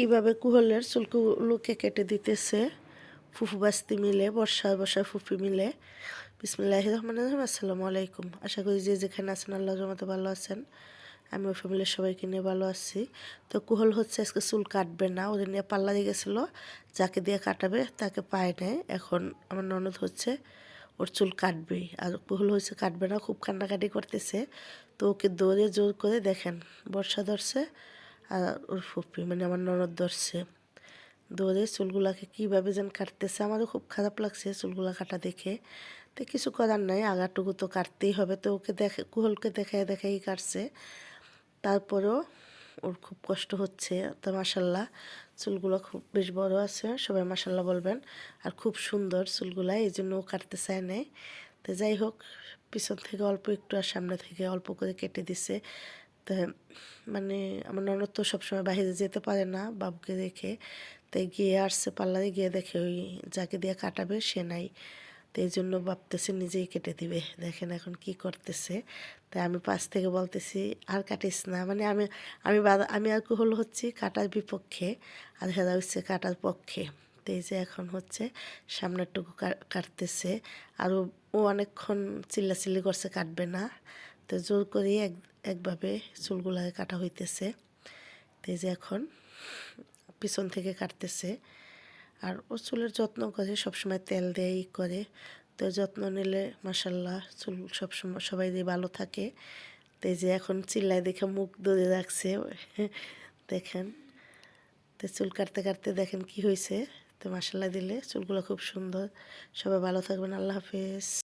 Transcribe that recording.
কীভাবে কুহলের চুলগুলোকে কেটে দিতেছে, ফুফু বাস্তি মিলে বর্ষা বর্ষা ফুফি মিলে। বিসমিল্লাহ রহমান রহিম, আসসালামু আলাইকুম। আশা করি যে যেখানে আছেন আল্লাহর মতো ভালো আছেন। আমি ওই ফ্যামিলির সবাইকে নিয়ে ভালো আছি। তো কুহল হচ্ছে আজকে চুল কাটবে না, ওদের নিয়ে পাল্লা দিয়ে গেছিল, যাকে দিয়ে কাটাবে তাকে পায় নেয় এখন আমার ননদ হচ্ছে, ওর চুল কাটবেই। আর কুহল হচ্ছে কাটবে না, খুব কান্নাকাটি করতেছে। তো ওকে দৌড়ে জোর করে দেখেন, বর্ষা ধরছে আর ওর ফুপি মানে আমার ননদ ধরছে। ধরে চুলগুলাকে কীভাবে যেন কাটতেছে, আমারও খুব খারাপ লাগছে চুলগুলা কাটা দেখে। তো কিছু করার নাই, আগাটুকু তো কাটতেই হবে। তো ওকে দেখে, কুহলকে দেখাই দেখাই কাটছে। তারপরেও ওর খুব কষ্ট হচ্ছে। তো মাসাল্লাহ চুলগুলো খুব বেশ বড় আছে, সবাই মাসাল্লাহ বলবেন। আর খুব সুন্দর চুলগুলা, এই জন্য ও কাটতে চায় নাই। তো যাই হোক, পিছন থেকে অল্প একটু আর সামনে থেকে অল্প করে কেটে দিছে। তো মানে আমার ননদ তো সবসময় বাইরে যেতে পারে না বাবুকে রেখে তাই গিয়ে আসছে পার্লারে, গিয়ে দেখে ওই যাকে দিয়ে কাটাবে সে নাই। তো এই জন্য ভাবতেছে নিজেই কেটে দিবে। দেখেন এখন কি করতেছে। তাই আমি পাশ থেকে বলতেছি, আর কাটিস না। মানে আমি আমি আমি আর হলো হচ্ছি কাটার বিপক্ষে, আর হেরা হচ্ছে কাটার পক্ষে। তো এই যে এখন হচ্ছে সামনেরটুকু কাটতেছে। আর ও অনেকক্ষণ চিল্লাচিল্লি করছে, কাটবে না। তো জোর করে এক, একভাবে চুলগুলাকে কাটা হইতেছে। তো যে এখন পিছন থেকে কাটতেছে। আর ও চুলের যত্ন করে, সবসময় তেল দেয় করে। তো যত্ন নিলে মাসাল্লাহ চুল সবসময়, সবাই ভালো থাকে। তো যে এখন চিল্লায় দেখে মুখ ধরে রাখছে। দেখেন, তো চুল কাটতে কাটতে দেখেন কি হয়েছে তো মাসাল্লাহ দিলে চুলগুলো খুব সুন্দর। সবাই ভালো থাকবেন, আল্লাহ হাফেজ।